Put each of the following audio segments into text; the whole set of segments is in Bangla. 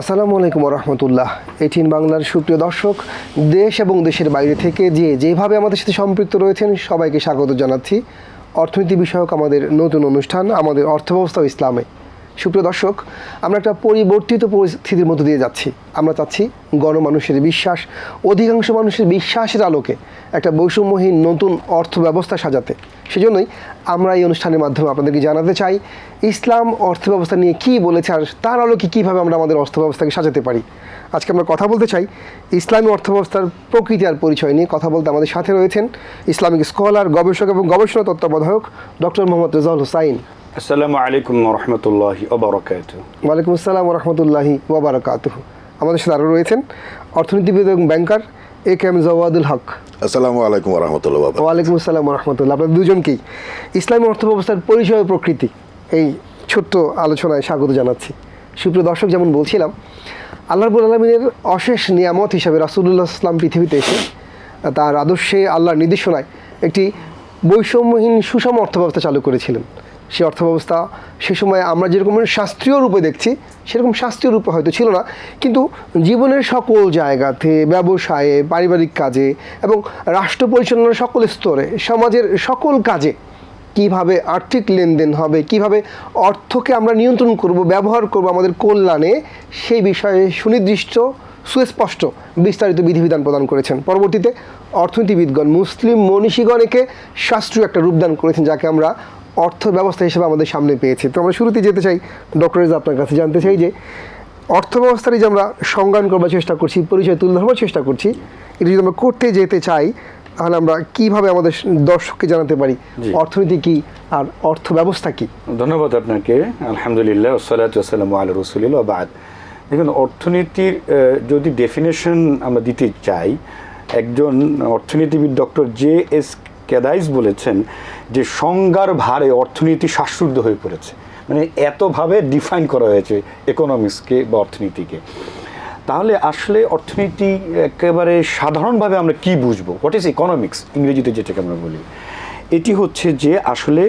আসসালামু আলাইকুম রহমতুল্লাহ এটিন বাংলার সুপ্রিয় দর্শক, দেশ এবং দেশের বাইরে থেকে যে যেভাবে আমাদের সাথে সম্পৃক্ত রয়েছেন, সবাইকে স্বাগত জানাচ্ছি। অর্থনীতি বিষয়ক আমাদের নতুন অনুষ্ঠান, আমাদের অর্থব্যবস্থা ইসলামে। সুপ্রিয় দর্শক, আমরা একটা পরিবর্তিত পরিস্থিতির মধ্যে দিয়ে যাচ্ছি। আমরা চাচ্ছি গণমানুষের বিশ্বাস, অধিকাংশ মানুষের বিশ্বাসের আলোকে একটা বৈষম্যহীন নতুন অর্থ ব্যবস্থা সাজাতে। সেজন্যই আমরা এই অনুষ্ঠানের মাধ্যমে আপনাদেরকে জানাতে চাই, ইসলাম অর্থব্যবস্থা নিয়ে কী বলেছে আর তার আলোকে কীভাবে আমরা আমাদের অর্থব্যবস্থাকে সাজাতে পারি? আজকে আমরা কথা বলতে চাই ইসলামী অর্থব্যবস্থার প্রকৃতি আর পরিচয় নিয়ে। কথা বলতে আমাদের সাথে রয়েছেন ইসলামিক স্কলার, গবেষক এবং গবেষণা তত্ত্বাবধায়ক ডক্টর মোহাম্মদ রেজাউল হুসাইন। আসসালামু আলাইকুম রহমতুল্লাহ ওবরাকাত ওয়ালাইকুম আসসালাম রহমতুল্লাহি ওবরাকাতুহ আমাদের সাথে আরও রয়েছেন অর্থনীতিবিদ এবং ব্যাংকার এ কে এম জওয়াদুল হক। আসসালামু আলাইকুম রহমতুল্লাহ ওয়ালাইকুম আসসালাম রহমতুল্লাহ। আপনাদের দুজনকেই ইসলামী অর্থব্যবস্থার পরিচয় প্রকৃতি এই ছোট্ট আলোচনায় স্বাগত জানাচ্ছি। সুপ্রিয় দর্শক যেমন বলছিলাম আল্লাহ রবুল আলমিনের অশেষ নিয়ামত হিসাবে রাসুল্লাহ ইসলাম পৃথিবীতে এসে তার আদর্শে আল্লাহর নির্দেশনায় একটি বৈষম্যহীন সুষম অর্থব্যবস্থা চালু করেছিলেন। সেই অর্থব্যবস্থা, সে সময় আমরা যেরকম শাস্ত্রীয় রূপে দেখছি, সেরকম শাস্ত্রীয় রূপে হয়তো ছিল না। কিন্তু জীবনের সকল জায়গাতে, ব্যবসায়ে, পারিবারিক কাজে এবং রাষ্ট্র পরিচালনার সকল স্তরে, সমাজের সকল কাজে কীভাবে আর্থিক লেনদেন হবে, কীভাবে অর্থকে আমরা নিয়ন্ত্রণ করব, ব্যবহার করব আমাদের কল্যাণে, সেই বিষয়ে সুনির্দিষ্ট, সুস্পষ্ট, বিস্তারিত বিধিবিধান প্রদান করেছেন। পরবর্তীতে অর্থনীতিবিদগণ মুসলিম মনীষীগণ একে শাস্ত্রীয় একটা রূপদান করেছেন, যাকে আমরা অর্থ ব্যবস্থা হিসেবে আমাদের সামনে পেয়েছি। তো আমরা শুরুতে যেতে চাই ডক্টর আপনার কাছে জানতে চাই যে অর্থ ব্যবস্থারই যে আমরা সংজ্ঞান করবার চেষ্টা করছি পরিচয় তুলে ধরবার চেষ্টা করছি এটা যদি আমরা করতে যেতে চাই তাহলে আমরা কীভাবে আমাদের দর্শককে জানাতে পারি অর্থনীতি কি আর অর্থ ব্যবস্থা কি? ধন্যবাদ আপনাকে। আলহামদুলিল্লাহ ওসালাম আল রসুলিল্লাহ বাদ। দেখুন অর্থনীতির যদি ডেফিনেশন আমরা দিতে চাই একজন অর্থনীতিবিদ ডক্টর জে এস কেদাইস বলেছেন যে সংজ্ঞার ভারে অর্থনীতি শ্বাসরুদ্ধ হয়ে পড়েছে। মানে এতভাবে ডিফাইন করা হয়েছে ইকোনমিক্সকে বা অর্থনীতিকে। তাহলে আসলে অর্থনীতি একেবারে সাধারণভাবে আমরা কি বুঝব? হোয়াট ইজ ইকোনমিক্স ইংরেজিতে যেটাকে আমরা বলি। এটি হচ্ছে যে আসলে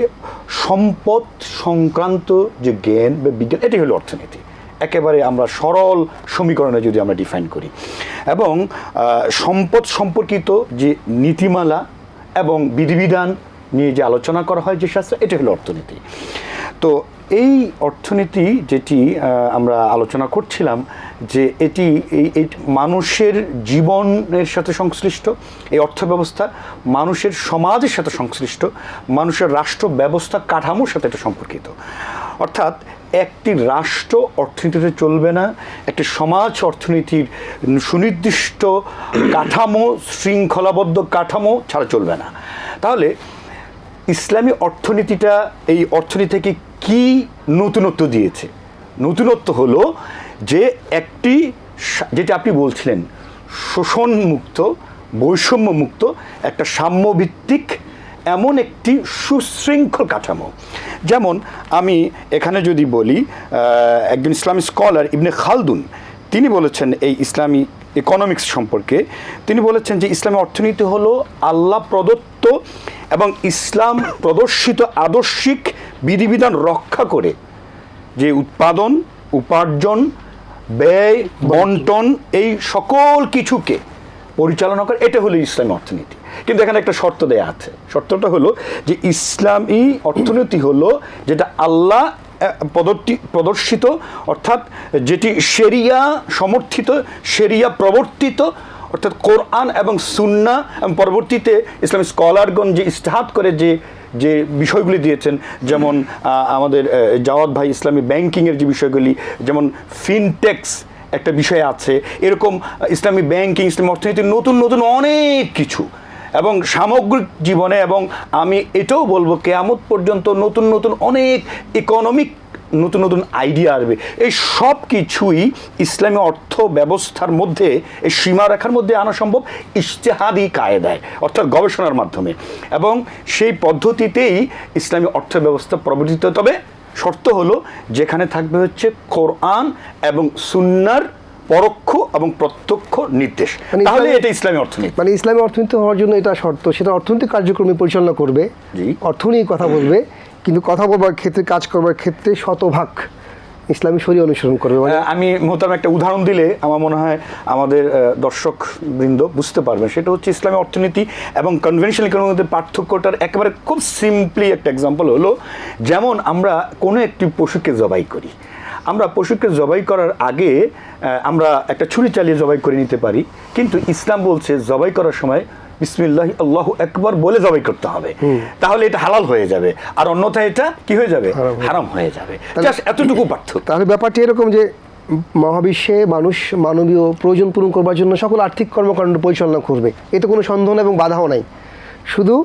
সম্পদ সংক্রান্ত যে জ্ঞান বা বিজ্ঞান, এটি হলো অর্থনীতি। একেবারে আমরা সরল সমীকরণে যদি আমরা ডিফাইন করি। এবং সম্পদ সম্পর্কিত যে নীতিমালা এবং বিধিবিধান নিয়ে যে আলোচনা করা হয় যে শাস্ত্র, এটি হলো অর্থনীতি। তো এই অর্থনীতি যেটি আমরা আলোচনা করছিলাম যে এটি, এই মানুষের জীবনের সাথে সংশ্লিষ্ট, এই অর্থ ব্যবস্থা মানুষের সমাজের সাথে সংশ্লিষ্ট, মানুষের রাষ্ট্র ব্যবস্থা কাঠামোর সাথে এটা সম্পর্কিত। অর্থাৎ একটি রাষ্ট্র অর্থনীতিতে চলবে না, একটি সমাজ অর্থনীতির সুনির্দিষ্ট কাঠামো, শৃঙ্খলাবদ্ধ কাঠামো ছাড়া চলবে না। তাহলে ইসলামী অর্থনীতিটা এই অর্থনীতি থেকে কী নতুনত্ব দিয়েছে? নতুনত্ব হলো যে একটি যেটা আপনি বলছিলেন শোষণ মুক্ত বৈষম্য মুক্ত একটা সাম্যভিত্তিক এমন একটি সুশৃঙ্খল কাঠামো। যেমন আমি এখানে যদি বলি একজন ইসলামী স্কলার ইবনে খালদুন তিনি বলেছেন এই ইসলামী ইকোনমিক্স সম্পর্কে তিনি বলেছেন যে ইসলামী অর্থনীতি হলো আল্লাহ প্রদত্ত এবং ইসলাম প্রদর্শিত আদর্শিক বিধিবিধান রক্ষা করে যে উৎপাদন উপার্জন ব্যয় বন্টন এই সকল কিছুকে পরিচালনা করে, এটা হলো ইসলামী অর্থনীতি। কিন্তু এখানে একটা শর্ত দেয়া আছে। শর্তটা হলো যে ইসলামী অর্থনীতি হলো যেটা আল্লাহ পদটি, প্রদর্শিত, অর্থাৎ যেটি শেরিয়া সমর্থিত শেরিয়া প্রবর্তিত, অর্থাৎ কোরআন এবং সুন্না এবং পরবর্তীতে ইসলামী স্কলারগণ যে ইস্তেহাত করে যে যে বিষয়গুলি দিয়েছেন, যেমন আমাদের জাওয়াদ ভাই ইসলামী ব্যাংকিংয়ের যে বিষয়গুলি, যেমন ফিনটেক্স একটা বিষয় আছে। এরকম ইসলামী ব্যাংকিং, ইসলামী অর্থনীতির নতুন নতুন অনেক কিছু। এবং সামগ্রিক জীবনে এবং আমি এটাও বলব, কেয়ামত পর্যন্ত নতুন নতুন অনেক ইকোনমিক নতুন নতুন আইডিয়া আসবে। এই সব কিছুই ইসলামী অর্থ ব্যবস্থার মধ্যে, এই সীমারেখার মধ্যে আনা সম্ভব ইশতেহাদি কায়দায়, অর্থাৎ গবেষণার মাধ্যমে। এবং সেই পদ্ধতিতেই ইসলামী অর্থ ব্যবস্থা প্রবর্তিত তবে শর্ত হলো যেখানে থাকবে হচ্ছে কোরআন এবং সুন্নার পরোক্ষ এবং প্রত্যক্ষ নির্দেশ। মানে তাহলে এটা ইসলামী অর্থনীতি। মানে ইসলামী অর্থনীতি হওয়ার জন্য এটা শর্ত। সেটা অর্থনৈতিক কার্যক্রমে পরিচালনা করবে। অর্থ নিয়ে কথা বলবে কিন্তু কথা বলবার ক্ষেত্রে কাজ করবার ক্ষেত্রে শতভাগ ইসলামী শরী অনুসরণ করবে মানে আমি মোহতারাম একটা উদাহরণ দিলে আমার মনে হয় আমাদের দর্শক বৃন্দ বুঝতে পারবেন। সেটা হচ্ছে ইসলামী অর্থনীতি এবং কনভেনশনাল ইকোনমির মধ্যে পার্থক্যটার একেবারে খুব সিম্পলি একটা এক্সাম্পল হলো, যেমন আমরা কোনো একটি পশুকে জবাই করি। আমরা পশুকে জবাই করার আগে আমরা একটা ছুরি চালিয়ে জবাই করে নিতে পারি, কিন্তু ইসলাম বলছে জবাই করার সময় বিসমিল্লাহ আল্লাহ একবার বলে জবাই করতে হবে। তাহলে এটা হালাল হয়ে যাবে। আর অন্যথায় এটা কি হয়ে যাবে? হারাম হয়ে যাবে। জাস্ট এতটুকু পার্থক্য। তাহলে ব্যাপারটি এরকম যে মহাবিশ্বে মানুষ মানবীয় প্রয়োজন পূরণ করবার জন্য সকল আর্থিক কর্মকাণ্ড পরিচালনা করবে। এতে কোনো সন্দেহ এবং বাধাও নাই। শুধু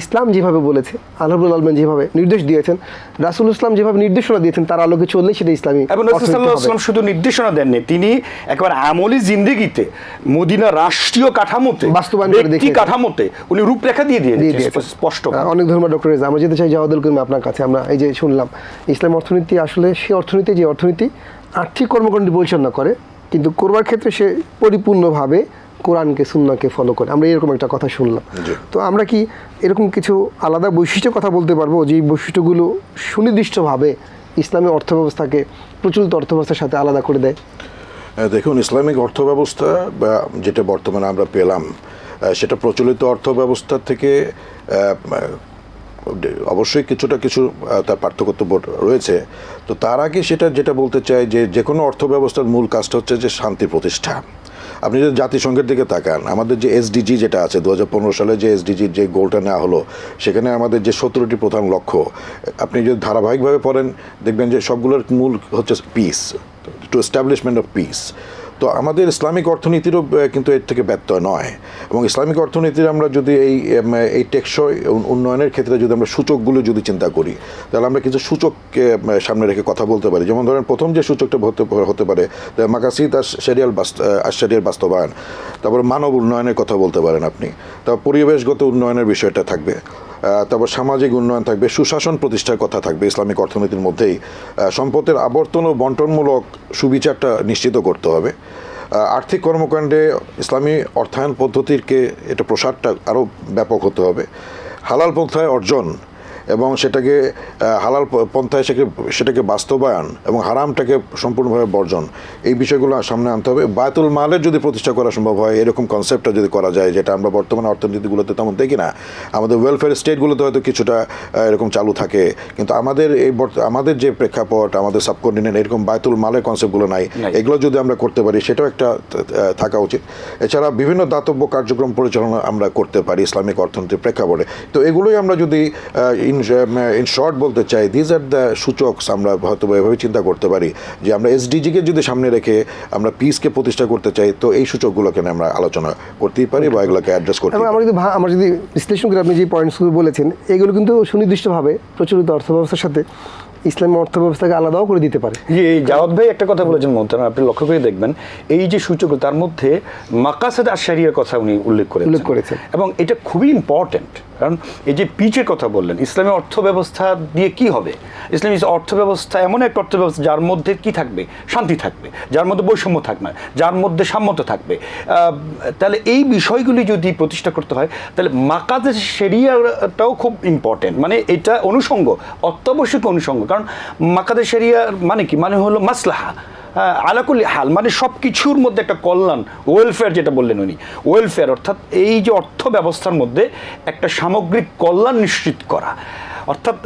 ইসলাম যেভাবে বলেছে আলহাবুল আলমেন যেভাবে নির্দেশ দিয়েছেন রাসুল ইসলাম যেভাবে নির্দেশনা দিয়েছেন তার আলোকে চললে সেটা ইসলামী এবং অর্থনীতি শুধু নির্দেশনা দেননি তিনি একবার আমলি জিন্দেগিতে মদিনা রাষ্ট্রীয় কাঠামোতে বাস্তবায়ন করে দেখিয়েছেন। কাঠামোতে উনি রূপরেখা দিয়ে দিয়ে স্পষ্ট অনেক ধর্মের ডক্টর রেজা। আমরা যেতে চাই জাওয়াদুল করিম আপনার কাছে আমরা এই যে শুনলাম ইসলাম অর্থনীতি আসলে সে অর্থনীতি যে অর্থনীতি আর্থিক কর্মকাণ্ড পরিচালনা করে কিন্তু করবার ক্ষেত্রে সে পরিপূর্ণভাবে কোরআনকে সুন্নাকে ফলো করে। আমরা এরকম একটা কথা শুনলাম। তো আমরা কি এরকম কিছু আলাদা বৈশিষ্ট্যের কথা বলতে পারব? যে বৈশিষ্ট্যগুলো সুনির্দিষ্টভাবে ইসলামী অর্থব্যবস্থাকে প্রচলিত অর্থব্যবস্থার সাথে আলাদা করে দেয়? দেখুন ইসলামিক অর্থ ব্যবস্থা বা যেটা বর্তমানে আমরা পেলাম সেটা প্রচলিত অর্থ ব্যবস্থা থেকে অবশ্যই কিছুটা কিছু তার পার্থক্য রয়েছে। তো তার আগে সেটা যেটা বলতে চাই যে যে কোনো অর্থ ব্যবস্থার মূল কাজটা হচ্ছে যে শান্তি প্রতিষ্ঠা। আপনি যদি জাতিসংঘের দিকে তাকান, আমাদের যে এসডিজি যেটা আছে দু হাজার পনেরো সালে যে এসডিজির যে গোলটা নেওয়া হলো, সেখানে আমাদের যে সতেরোটি প্রধান লক্ষ্য, আপনি যদি ধারাবাহিকভাবে পড়েন, দেখবেন যে সবগুলোর মূল হচ্ছে peace to establishment of peace তো আমাদের ইসলামিক অর্থনীতিরও কিন্তু এর থেকে ব্যত্যয় নয়। এবং ইসলামিক অর্থনীতির আমরা যদি এই এই টেকসই উন্নয়নের ক্ষেত্রে যদি আমরা সূচকগুলো যদি চিন্তা করি, তাহলে আমরা কিছু সূচককে সামনে রেখে কথা বলতে পারি। যেমন ধরেন প্রথম যে সূচকটা হতে হতে পারে মাকাসিদ আর সেরিয়াল আশারিয়ার বাস্তবায়ন। তারপর মানব উন্নয়নের কথা বলতে পারেন আপনি। তারপর পরিবেশগত উন্নয়নের বিষয়টা থাকবে। তারপর সামাজিক উন্নয়ন থাকবে, সুশাসন প্রতিষ্ঠার কথা থাকবে, ইসলামিক অর্থনীতির মধ্যেই সম্পদের আবর্তন ও বন্টনমূলক সুবিচারটা নিশ্চিত করতে হবে। আর্থিক কর্মকাণ্ডে ইসলামী অর্থায়ন পদ্ধতিরকে, এটা প্রসারটা আরও ব্যাপক হতে হবে। হালাল পন্থায় অর্জন এবং সেটাকে হালাল পন্থায় সেটাকে সেটাকে বাস্তবায়ন এবং হারামটাকে সম্পূর্ণভাবে বর্জন। এই বিষয়গুলো সামনে আনতে হবে। বায়তুল মালের যদি প্রতিষ্ঠা করা সম্ভব হয় এরকম কনসেপ্টটা যদি করা যায় যেটা আমরা বর্তমানে অর্থনীতিগুলোতে তেমন দেখি না আমাদের ওয়েলফেয়ার স্টেটগুলোতে হয়তো কিছুটা এরকম চালু থাকে। কিন্তু আমাদের এই আমাদের যে প্রেক্ষাপট আমাদের সাবকন্টিনেন্ট এরকম বায়তুল মালের কনসেপ্টগুলো নাই। এগুলো যদি আমরা করতে পারি সেটাও একটা থাকা উচিত। এছাড়া বিভিন্ন দাতব্য কার্যক্রম পরিচালনা আমরা করতে পারি ইসলামিক অর্থনীতির প্রেক্ষাপটে। তো এগুলোই আমরা যদি ইন ইন শর্ট বলতে চাই দিজ আর দ্য সূচক আমরা হয়তো এভাবে চিন্তা করতে পারি যে আমরা এসডিজিকে যদি সামনে রেখে আমরা পিসকে প্রতিষ্ঠা করতে চাই তো এই সূচকগুলোকে নিয়ে আমরা আলোচনা করতেই পারি বা এগুলোকে অ্যাড্রেস করতে পারি। আমরা যদি আমরা যদি বিশ্লেষণ করে আপনি যে পয়েন্টসগুলো বলেছেন এগুলো কিন্তু সুনির্দিষ্টভাবে প্রচলিত অর্থব্যবস্থার সাথে ইসলামী অর্থব্যবস্থাকে আলাদাও করে দিতে পারে। জি এই জাওয়াদ ভাই একটা কথা বলেছেন মোহতারাম আপনি লক্ষ্য করে দেখবেন এই যে সূচক তার মধ্যে মাকাসাদ আশারিয়ার কথা উনি উল্লেখ করেছেন। উল্লেখ করেছেন। এবং এটা খুবই ইম্পর্টেন্ট কারণ এই যে পিচের কথা বললেন ইসলামী অর্থ ব্যবস্থা দিয়ে কি হবে? ইসলামী অর্থ ব্যবস্থা এমন একটা অর্থ ব্যবস্থা যার মধ্যে কি থাকবে? শান্তি থাকবে যার মধ্যে বৈষম্য থাকবে না যার মধ্যে সাম্যতা থাকবে। তাহলে এই বিষয়গুলি যদি প্রতিষ্ঠা করতে হয় তাহলে মাকাদের সেরিয়াটাও খুব ইম্পর্টেন্ট মানে এটা অনুষঙ্গ অত্যাবশ্যক অনুষঙ্গ। কারণ মাকাদের সেরিয়ার মানে কি? মানে হলো মাসলাহা। আলাকুল্লি হাল মানে সব কিছুর মধ্যে একটা কল্যাণ ওয়েলফেয়ার যেটা বললেন উনি। ওয়েলফেয়ার অর্থাৎ এই যে অর্থ ব্যবস্থার মধ্যে একটা সামগ্রিক কল্যাণ নিশ্চিত করা। অর্থাৎ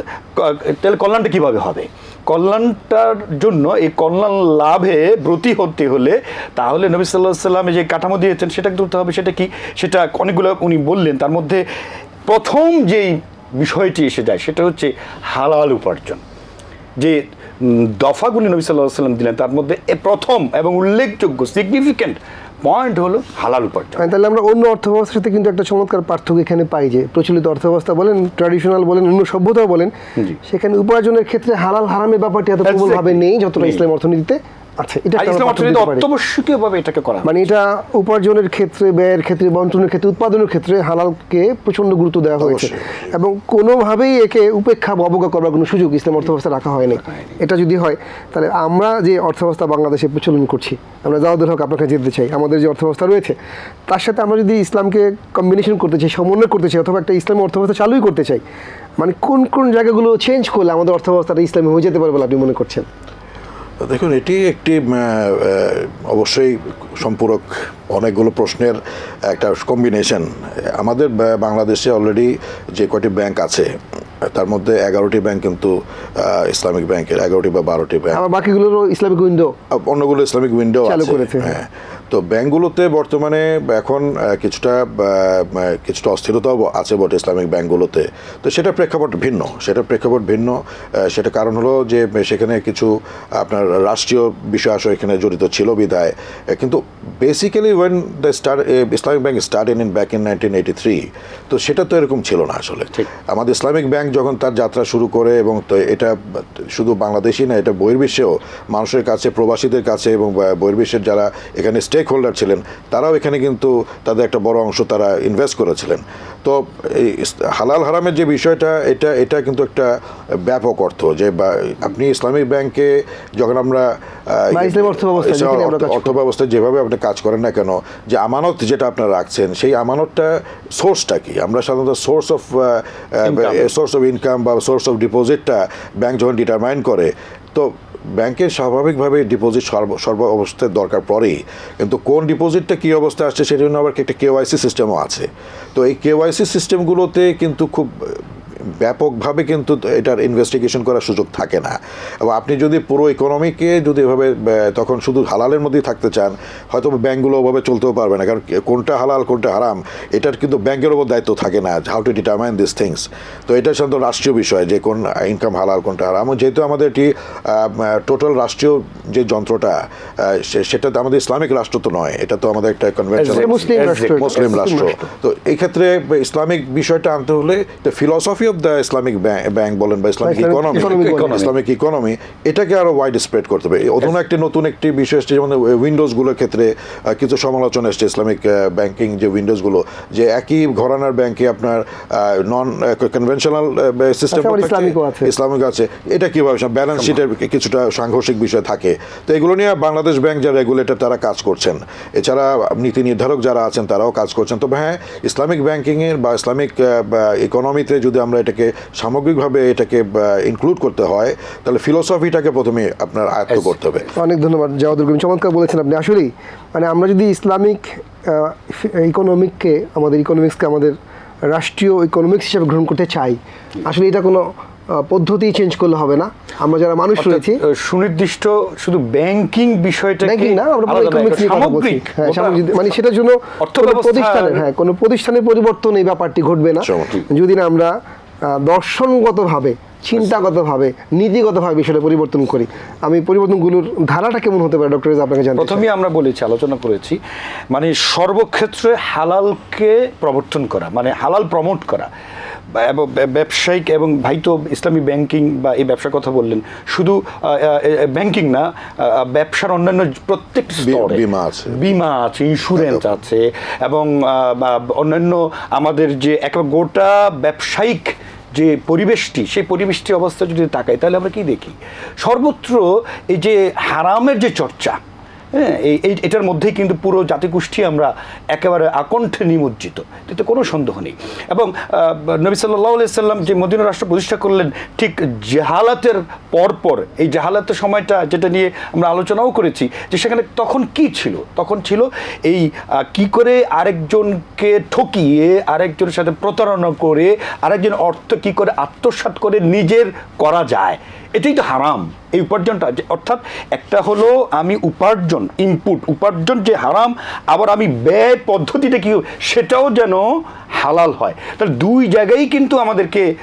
তাহলে কল্যাণটা কীভাবে হবে? কল্যাণটার জন্য এই কল্যাণ লাভে ব্রতী হতে হলে তাহলে নবী সাল্লাহ সাল্লামে যে কাঠামো দিয়েছেন সেটা করতে হবে, সেটা কি? সেটা অনেকগুলো উনি বললেন। তার মধ্যে প্রথম যেই বিষয়টি এসে যায়, সেটা হচ্ছে হালাল উপার্জন। যে দফাগুলি নবী সাল্লাহ সাল্লাম দিলেন তার মধ্যে এ প্রথম এবং উল্লেখযোগ্য সিগনিফিক্যান্ট পয়েন্ট হলো হালাল উপার্জন। হ্যাঁ, তাহলে আমরা অন্য অর্থব্যবস্থার সাথে কিন্তু একটা চমৎকার পার্থক্য এখানে পাই যে প্রচলিত অর্থব্যবস্থা বলেন ট্র্যাডিশনাল বলেন অন্য সভ্যতা বলেন সেখানে উপার্জনের ক্ষেত্রে হালাল হারামের ব্যাপারটি এত প্রবলভাবে নেই যতটা ইসলাম অর্থনীতিতে। আছে এটা আর একটা আমরা ইসলাম অর্থনীতি অত্যাবশ্যকীয়ভাবে এটাকে করা মানে এটা উপার্জনের ক্ষেত্রে ব্যয়ের ক্ষেত্রে বন্টনের ক্ষেত্রে উৎপাদনের ক্ষেত্রে হালালকে প্রচণ্ড গুরুত্ব দেওয়া হয়েছে। এবং কোনোভাবেই একে উপেক্ষা বা অবজ্ঞা করবার কোনো সুযোগ ইসলাম অর্থব্যবস্থা রাখা হয়নি। এটা যদি হয় তাহলে আমরা যে অর্থব্যবস্থা বাংলাদেশে প্রচলন করছি আমরা জাওয়াদুল হক আপনাকে যেতে চাই আমাদের যে অর্থব্যবস্থা রয়েছে তার সাথে আমরা যদি ইসলামকে কম্বিনেশন করতে চাই সমন্বয় করতে চাই অথবা একটা ইসলামী অর্থব্যবস্থা চালুই করতে চাই মানে কোন কোন জায়গাগুলো চেঞ্জ করলে আমাদের অর্থব্যবস্থাটা ইসলামী হয়ে যেতে পারে বলে আপনি মনে করছেন? দেখুন, এটি একটি অবশ্যই সম্পূরক অনেকগুলো প্রশ্নের একটা কম্বিনেশন আমাদের বাংলাদেশে অলরেডি যে কয়টি ব্যাংক আছে তার মধ্যে এগারোটি ব্যাংক কিন্তু ইসলামিক ব্যাংকের এগারোটি বা বারোটি ব্যাংক। বাকিগুলোরও ইসলামিক উইন্ডো। অন্যগুলো ইসলামিক উইন্ডো চালু করেছে। হ্যাঁ। তো ব্যাংকগুলোতে বর্তমানে এখন কিছুটা কিছুটা অস্থিরতাও আছে বটে ইসলামিক ব্যাংকগুলোতে। তো সেটা প্রেক্ষাপট ভিন্ন সেটা প্রেক্ষাপট ভিন্ন। সেটা কারণ হলো যে সেখানে কিছু আপনার রাষ্ট্রীয় বিষয় আসলে এখানে জড়িত ছিল বিধায়। কিন্তু basically when the star Islamic bank start in in back in nineteen eighty three তো সেটা তো এরকম ছিল না আসলে। আমাদের ইসলামিক ব্যাংক যখন তার যাত্রা শুরু করে এবং এটা শুধু বাংলাদেশই না, এটা বহির্বিশ্বেও মানুষের কাছে, প্রবাসীদের কাছে এবং বহির্বিশ্বের যারা এখানে স্টেক হোল্ডার ছিলেন, তারাও এখানে কিন্তু তাদের একটা বড় অংশ তারা ইনভেস্ট করেছিলেন। তো এই হালাল হারামের যে বিষয়টা এটা এটা কিন্তু একটা ব্যাপক অর্থ যে বা- আপনি ইসলামিক ব্যাংকে যখন আমরা অর্থ ব্যবস্থা। অর্থ ব্যবস্থায় যেভাবে আপনি কাজ করেন না কেন যে আমানত যেটা আপনারা রাখছেন সেই আমানতটা সোর্সটা কি আমরা সাধারণত source of source of income বা সোর্স অফ ডিপোজিটটা ব্যাংক যখন ডিটারমাইন করে তো ব্যাংকের স্বাভাবিকভাবে ডিপোজিট সর্ব সর্ব অবস্থায় দরকার পড়েই। কিন্তু কোন ডিপোজিটটা কী অবস্থায় আসছে সেটা জন্য আবার একটা কেওয়াইসি সিস্টেমও আছে। তো এই কেওয়াইসি সিস্টেমগুলোতে কিন্তু খুব ব্যাপকভাবে কিন্তু এটার ইনভেস্টিগেশন করার সুযোগ থাকে না। এবং আপনি যদি পুরো ইকোনমিকে যদি এভাবে তখন শুধু হালালের মধ্যেই থাকতে চান হয়তো ব্যাঙ্কগুলো ওভাবে চলতেও পারবে না। কারণ কোনটা হালাল কোনটা হারাম এটার কিন্তু ব্যাংকের ওপর দায়িত্ব থাকে না how to determine this things তো এটা সাধারণত রাষ্ট্রীয় বিষয় যে কোন ইনকাম হালাল কোনটা হারাম। যেহেতু আমাদের এটি টোটাল রাষ্ট্রীয় যে যন্ত্রটা আহ, সেটা তো আমাদের ইসলামিক রাষ্ট্র তো নয় এটা তো আমাদের একটা কনভেনশন মুসলিম রাষ্ট্র। তো এই ক্ষেত্রে ইসলামিক বিষয়টা আনতে হলে philosophy of the Islamic bank বলেন বা ইসলামিক ইকোনমি ইসলামিক ইকোনমি এটাকে আরও ওয়াইড স্প্রেড করতে হবে। অধুনা একটি নতুন একটি বিষয় এসছে যেমন উইন্ডোজগুলোর ক্ষেত্রে কিছু সমালোচনা এসছে ইসলামিক ব্যাংকিং যে উইন্ডোজগুলো যে একই ঘরানার ব্যাংকে আপনার নন কনভেনশনাল সিস্টেম। ইসলামিক আছে। এটা কীভাবে ব্যালেন্স শিটের কিছুটা সাংঘর্ষিক বিষয় থাকে। তো এগুলো নিয়ে বাংলাদেশ ব্যাংক যারা রেগুলেটর তারা কাজ করছেন। এছাড়া নীতি নির্ধারক যারা আছেন তারাও কাজ করছেন। তবে হ্যাঁ ইসলামিক ব্যাংকিংয়ের বা ইসলামিক ইকোনমিতে যদি আমরা এটাকে সামগ্রিকভাবে এটাকে ইনক্লুড করতে হয় তাহলে ফিলোসফিটাকে প্রথমে আপনার আয়ত্ত করতে হবে। অনেক ধন্যবাদ জাওয়াদুল করিম। চমৎকার বলেছেন আপনি। আসলেই মানে আমরা যদি ইসলামিক ইকোনমিককে আমাদের ইকোনমিক্সকে আমাদের রাষ্ট্রীয় ইকোনমিক্স হিসাবে গ্রহণ করতে চাই আসলে এটা কোনো পদ্ধতি চেঞ্জ করলে হবে না। আমরা যারা মানুষ রয়েছি সুনির্দিষ্ট শুধু ব্যাংকিং বিষয়টা ব্যাংকিং না আমরা পুরো ইকোনমিক্স নিয়ে কথা বলছি। হ্যাঁ সামগ্রিক মানে সেটার জন্য অর্থ প্রতিষ্ঠানের হ্যাঁ কোনো প্রতিষ্ঠানের পরিবর্তন এই ব্যাপারটি ঘটবে না। যদি না আমরা দর্শনগতভাবে, চিন্তাগতভাবে, নীতিগতভাবে বিষয়টা পরিবর্তন করি। আমি পরিবর্তনগুলোর ধারাটা কেমন হতে পারে, ডক্টর আপনাকে জানি প্রথমে আমরা বলেছি, আলোচনা করেছি মানে সর্বক্ষেত্রে হালালকে প্রবর্তন করা মানে হালাল প্রমোট করা। এবং ব্যবসায়িক এবং ভাই তো ইসলামী ব্যাংকিং বা এই ব্যবসার কথা বললেন শুধু ব্যাংকিং না ব্যবসার অন্যান্য স্তরে বীমা আছে। বিমা আছে ইন্স্যুরেন্স আছে এবং অন্যান্য আমাদের যে একেবারে গোটা ব্যবসায়িক যে পরিবেশটি সেই পরিবেশটি অবস্থা যদি তাকাই তাহলে আমরা কি দেখি সর্বত্র এই যে হারামের যে চর্চা হ্যাঁ এই এটার মধ্যেই কিন্তু পুরো জাতিগোষ্ঠী আমরা একেবারে আকণ্ঠে নিমজ্জিত। এতে কোনো সন্দেহ নেই। এবং নবী সাল্লাহ সাল্লাম যে মদিনা রাষ্ট্র প্রতিষ্ঠা করলেন, ঠিক জেহালাতের পরপর, এই জেহালাতের সময়টা যেটা নিয়ে আমরা আলোচনাও করেছি, যে সেখানে তখন কি ছিল? তখন ছিল এই কি করে আরেকজনকে ঠকিয়ে, আরেকজনের সাথে প্রতারণা করে, আরেকজন অর্থ কি করে আত্মসাৎ করে নিজের করা যায়। এটাই তো হারাম। এই উপার্জনটা যে- অর্থাৎ একটা হলো আমি উপার্জন ইনপুট উপার্জন যে হারাম আবার আমি ব্যয় পদ্ধতিটা কী সেটাও যেন হালাল হয়। তাহলে দুই জায়গায় কিন্তু আমাদেরকে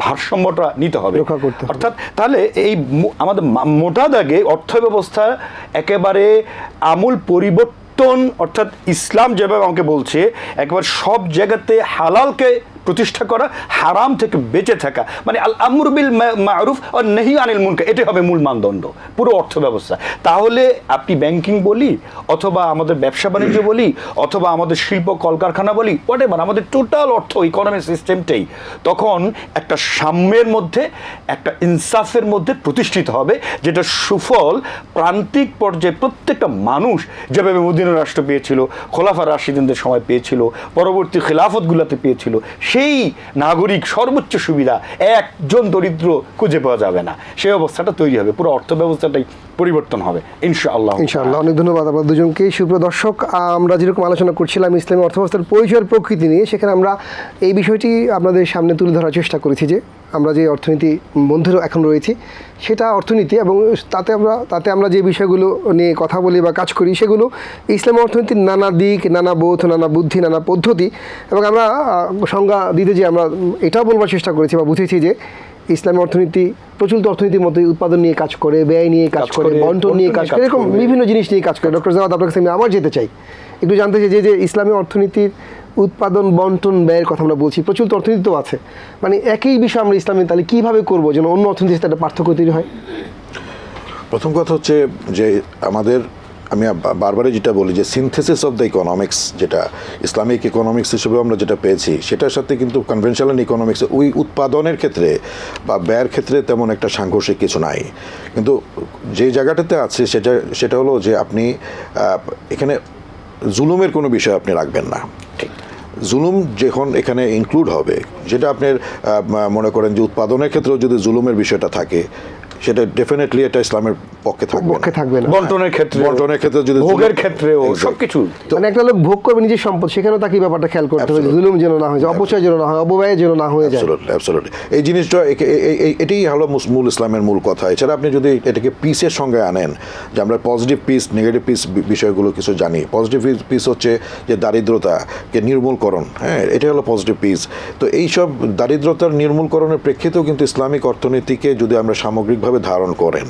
ভারসাম্যটা নিতে হবে। রক্ষা করতে হবে। অর্থাৎ তাহলে এই আমাদের মোটা দাগে অর্থ ব্যবস্থা একেবারে আমূল পরিবর্তন অর্থাৎ ইসলাম যেভাবে আমাকে বলছে একবার সব জায়গাতে হালালকে প্রতিষ্ঠা করা, হারাম থেকে বেঁচে থাকা। মানে আল আমরুবিল মারুফ আর নেহি আনিল মুনকা এটাই হবে মূল মানদণ্ড, পুরো অর্থ ব্যবস্থা। তাহলে আপনি ব্যাংকিং বলি, অথবা আমাদের ব্যবসা বাণিজ্য বলি, অথবা আমাদের শিল্প কলকারখানা বলি হোয়াট এভার আমাদের টোটাল অর্থ ইকোনমিক সিস্টেমটাই তখন একটা সাম্যের মধ্যে, একটা ইনসাফের মধ্যে প্রতিষ্ঠিত হবে, যেটা সুফল প্রান্তিক পর্যায়ে প্রত্যেকটা মানুষ যেভাবে মদিনা রাষ্ট্র পেয়েছিল, খোলাফা রাশিদিনদের সময় পেয়েছিল, পরবর্তী খিলাফতগুলোতে পেয়েছিল সেই নাগরিক সর্বোচ্চ সুবিধা একজন দরিদ্র খুঁজে পাওয়া যাবে না। সেই অবস্থাটা তৈরি হবে, পুরো অর্থ ব্যবস্থাটাই পরিবর্তন হবে, ইনশাআল্লাহ। ইনশাআল্লাহ, অনেক ধন্যবাদ আপনার দুজনকে। সুপ্রিয় দর্শক, আমরা যেরকম আলোচনা করছিলাম ইসলামী অর্থব্যবস্থার পরিচয়ের প্রকৃতি নিয়ে, সেখানে আমরা এই বিষয়টি আপনাদের সামনে তুলে ধরার চেষ্টা করেছি যে আমরা যে অর্থনীতি বন্ধুরা এখন রয়েছি সেটা অর্থনীতি এবং তাতে আমরা তাতে আমরা যে বিষয়গুলো নিয়ে কথা বলি বা কাজ করি সেগুলো ইসলামী অর্থনীতির নানা দিক নানা বোধ নানা বুদ্ধি নানা পদ্ধতি এবং আমরা সংজ্ঞা দিতে যে আমরা এটাও বলবার চেষ্টা করেছি বা বুঝেছি যে ইসলামী অর্থনীতি প্রচলিত অর্থনীতির মতোই উৎপাদন নিয়ে কাজ করে ব্যয় নিয়ে কাজ করে বন্টন নিয়ে কাজ করে এরকম বিভিন্ন জিনিস নিয়ে কাজ করে। ডক্টর জামাত আপনার কাছে আমি আবার যেতে চাই। একটু জানতে চাই যে যে ইসলামী অর্থনীতির উৎপাদন বন্টন ব্যয়ের কথা আমরা বলছি প্রচুর অর্থনীতি তো আছে। মানে একই বিষয় আমরা ইসলামী তাহলে কীভাবে করব যেন অন্য অর্থনীতির সাথে একটা পার্থক্য তৈরি হয়? প্রথম কথা হচ্ছে যে আমাদের আমি বারবারই যেটা বলি যে সিনথেসিস অফ দ্য ইকোনমিক্স যেটা ইসলামিক ইকোনমিক্স হিসেবে আমরা যেটা পেয়েছি সেটার সাথে কিন্তু কনভেনশনাল ইকোনমিক্স ওই উৎপাদনের ক্ষেত্রে বা ব্যয়ের ক্ষেত্রে তেমন একটা সাংঘর্ষিক কিছু নাই। কিন্তু যে জায়গাটাতে আছে সেটা সেটা হলো যে আপনি এখানে জুলুমের কোনো বিষয় আপনি রাখবেন না। জুলুম যখন এখানে ইনক্লুড হবে, যেটা আপনার মনে করেন যে উৎপাদনের ক্ষেত্রেও যদি জুলুমের বিষয়টা থাকে সেটা ডেফিনেটলি এটা ইসলামের পক্ষে থাকবে পক্ষে। থাকবে না। বন্টনের ক্ষেত্রে বন্টনের ক্ষেত্রে যদি ভোগের জুলুম- ক্ষেত্রেও সবকিছু। মানে একটা লোক ভোগ করবে নিজের সম্পদ সেখানেও তাকে ব্যাপারটা খেয়াল করতে হবে জুলুম যেন না হয়ে যায় অপচয় যেন না হয় অপব্যয় যেন না হয়ে যায়। Absolutely. এই জিনিসটা এটাই হলো মুস- মূল ইসলামের মূল কথা। এছাড়া আপনি যদি এটাকে পিসের সঙ্গে আনেন যে আমরা পজিটিভ পিস নেগেটিভ পিস বিষয়গুলো কিছু জানি। পজিটিভ পিস হচ্ছে যে দারিদ্রতাকে নির্মূলকরণ। হ্যাঁ এটা হলো পজিটিভ পিস তো এই সব দারিদ্রতার নির্মূলকরণের প্রেক্ষিতেও কিন্তু ইসলামিক অর্থনীতিকে যদি আমরা সামগ্রিকভাবে ধারণ করেন।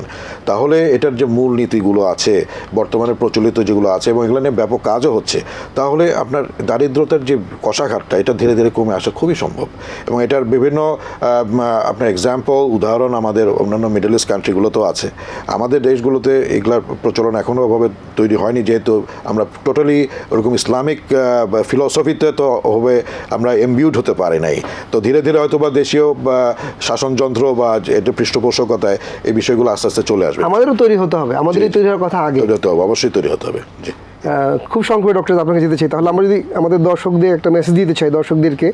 তাহলে এটার যে মূল নীতিগুলো আছে, বর্তমানে প্রচলিত যেগুলো আছে এবং এগুলো নিয়ে ব্যাপক কাজও হচ্ছে, তাহলে আপনার দারিদ্রতার যে কষাঘাতটা, এটা ধীরে ধীরে কমে আসা খুবই সম্ভব। এবং এটার বিভিন্ন আপনার এক্সাম্পল উদাহরণ আমাদের অন্যান্য মিডল ইস্ট কান্ট্রিগুলোতেও আছে। আমাদের দেশগুলোতে এগুলার প্রচলন এখনও ওভাবে তৈরি হয়নি, যেহেতু আমরা টোটালি ওরকম ইসলামিক ফিলসফিতে তো হবে আমরা এমবিউড হতে পারি নাই। তো ধীরে ধীরে হয়তো বা দেশীয় শাসনযন্ত্র বা এটা পৃষ্ঠপোষকতায় এই বিষয়গুলো আস্তে আস্তে চলে আসবে। আমাদেরও তৈরি হতে হবে। আমাদেরই। তৈরি হওয়ার কথা আগে। তৈরি হতে হবে অবশ্যই তৈরি হতে হবে। জি। খুব সংক্ষেপে ডক্টর আপনাকে যেতে চাই। তাহলে আমরা যদি আমাদের দর্শকদের একটা মেসেজ দিতে চাই দর্শকদেরকে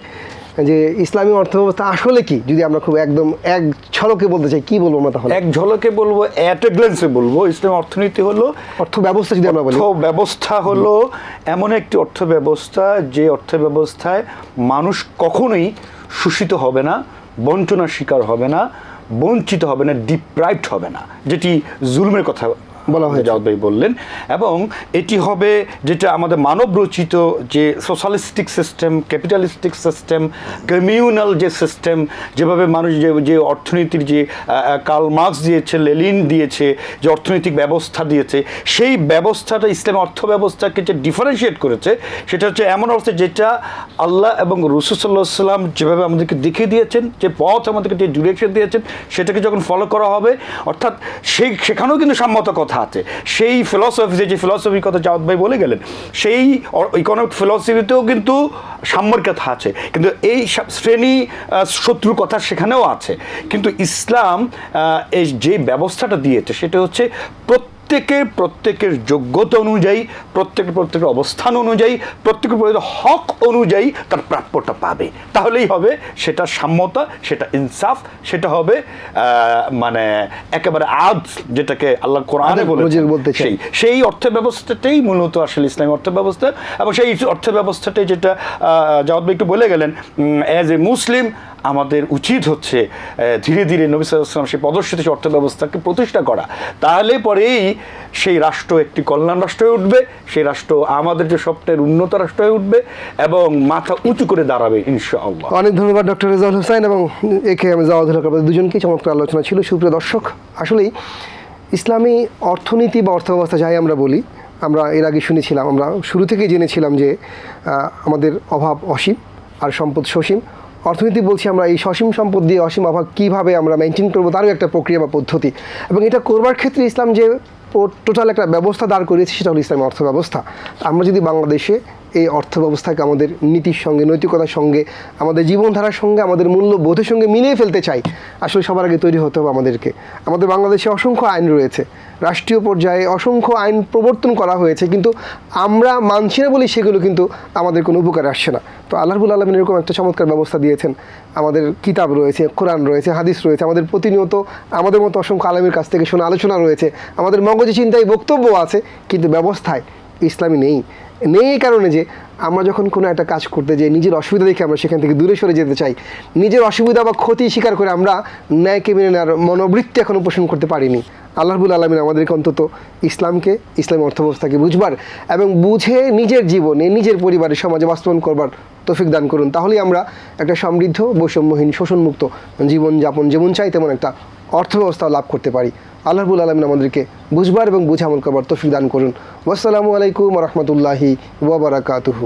যে ইসলামী অর্থব্যবস্থা আসলে কি? যদি আমরা খুব একদম এক ঝলকে বলতে চাই কি বলব আমরা তাহলে? এক ঝলকে বলব অ্যাট এ গ্লেন্সে বলব ইসলাম অর্থনীতি হলো অর্থ ব্যবস্থা যদি আমরা বলি। অর্থ ব্যবস্থা হলো এমন একটি অর্থ ব্যবস্থা যে অর্থ ব্যবস্থায় মানুষ কখনোই শোষিত হবে না বঞ্চনার শিকার হবে না। বঞ্চিত হবে না ডিপ্রাইভড হবে না। যেটি জুলমের কথা বলা হয়েছে। জাওয়াদ ভাই বললেন এবং এটি হবে যেটা আমাদের মানব রচিত যে socialistic system, capitalistic system, communal যে সিস্টেম, যেভাবে মানুষ যে যে অর্থনীতির যে কার্ল মার্কস দিয়েছে, লেলিন দিয়েছে, যে অর্থনৈতিক ব্যবস্থা দিয়েছে, সেই ব্যবস্থাটা, ইসলাম অর্থ ব্যবস্থাকে যে ডিফারেন্সিয়েট করেছে, সেটা হচ্ছে এমন অবস্থা যেটা আল্লাহ এবং রসুল সাল্লাহ সাল্লাম যেভাবে আমাদেরকে দেখিয়ে দিয়েছেন, যে পথ আমাদেরকে যে ডিরেকশন দিয়েছেন, সেটাকে যখন ফলো করা হবে, অর্থাৎ সেই, সেখানেও কিন্তু সম্মত কথা আছে সেই ফিলসফি যে ফিলসফির কথা জাওয়াদ ভাই বলে গেলেন, সেই ইকোনমিক ফিলসফিতেও কিন্তু সাম্যের কথা আছে। কিন্তু এই শ্রেণি শত্রুর কথা সেখানেও আছে। কিন্তু ইসলাম যে ব্যবস্থাটা দিয়েছে, সেটা হচ্ছে প্রত্যেকের প্রত্যেকের যোগ্যতা অনুযায়ী প্রত্যেকের প্রত্যেকের অবস্থান অনুযায়ী প্রত্যেকের প্রত্যেকের হক অনুযায়ী তার প্রাপ্যটা পাবে। তাহলেই হবে সেটা সাম্যতা সেটা ইনসাফ সেটা হবে মানে একেবারে আদ যেটাকে আল্লাহ কোরআনে নজির বলতে চাই। সেই সেই অর্থ ব্যবস্থাটাই মূলত আসলে ইসলামী অর্থ ব্যবস্থা এবং সেই অর্থ ব্যবস্থাটাই যেটা জাওয়াদ ভাই একটু বলে গেলেন অ্যাজ এ মুসলিম আমাদের উচিত হচ্ছে ধীরে ধীরে নবী সাল্লাম সেই সেই অর্থ ব্যবস্থাকে প্রতিষ্ঠা করা। তাহলে পরেই সেই রাষ্ট্র একটি কল্যাণ রাষ্ট্র হয়ে উঠবে, সেই রাষ্ট্র আমাদের যে সবটাই উন্নত রাষ্ট্র হয়ে উঠবে এবং মাথা উঁচু করে দাঁড়াবে, ইনশাআল্লাহ। অনেক ধন্যবাদ, ডক্টর রেজাউল হোসেন এবং একে আমি জাওয়াদুল হক দুজনকেই চমৎকার আলোচনা ছিল, সুপ্রিয় দর্শক, আসলেই ইসলামী অর্থনীতি বা অর্থব্যবস্থা যাই আমরা বলি, আমরা এর আগে শুনেছিলাম, আমরা শুরু থেকেই জেনেছিলাম যে আমাদের অভাব অসীম আর সম্পদ সসীম। অর্থনীতি বলছি আমরা, এই সসীম সম্পদ দিয়ে অসীম অভাব কীভাবে আমরা মেনটেন করব, তারও একটা প্রক্রিয়া বা পদ্ধতি। এবং এটা করবার ক্ষেত্রে ইসলাম যে টোটাল একটা ব্যবস্থা দাঁড় করিয়েছে, সেটা হলো ইসলামী অর্থ ব্যবস্থা আমরা যদি বাংলাদেশে এই অর্থ ব্যবস্থাকে আমাদের নীতির সঙ্গে, নৈতিকতার সঙ্গে, আমাদের জীবনধারার সঙ্গে, আমাদের মূল্যবোধের সঙ্গে মিলিয়ে ফেলতে চাই, আসলে সবার আগে তৈরি হতে হবে আমাদেরকে। আমাদের বাংলাদেশে অসংখ্য আইন রয়েছে। রাষ্ট্রীয় পর্যায়ে অসংখ্য আইন প্রবর্তন করা হয়েছে, কিন্তু আমরা মানছি না বলেই সেগুলো কিন্তু আমাদের কোনো উপকারে আসছে না। তো আল্লাহবুল আলমিন এরকম একটা চমৎকার ব্যবস্থা দিয়েছেন। আমাদের কিতাব রয়েছে, কোরআন রয়েছে, হাদিস রয়েছে, আমাদের প্রতিনিয়ত আমাদের মতো অসংখ্য আলমের কাছ থেকে শোনা আলোচনা রয়েছে, আমাদের মগজে চিন্তায় বক্তব্য আছে, কিন্তু ব্যবস্থায় ইসলামী নেই। নেই এই কারণে যে আমরা যখন কোনো একটা কাজ করতে যাই, নিজের অসুবিধা দেখে আমরা সেখান থেকে দূরে সরে যেতে চাই। নিজের অসুবিধা বা ক্ষতি স্বীকার করে আমরা ন্যায়কে মেনে নেওয়ার মনোবৃত্তি এখন পোষণ করতে পারিনি। আল্লাহবুল আলমিন আমাদেরকে অন্তত ইসলামকে, ইসলামী অর্থব্যবস্থাকে বুঝবার এবং বুঝে নিজের জীবনে, নিজের পরিবারের সমাজে বাস্তবায়ন করবার তৌফিক দান করুন। তাহলেই আমরা একটা সমৃদ্ধ, বৈষম্যহীন, শোষণমুক্ত জীবনযাপন যেমন চাই, তেমন একটা অর্থব্যবস্থা লাভ করতে পারি। আল্লাহবুল আলমিন আমাদেরকে বুঝবার এবং বুঝে আমল করবার তৌফিক দান করুন। ওয়াসালামু আলাইকুম রহমতুল্লাহি ওবরাকাতুহু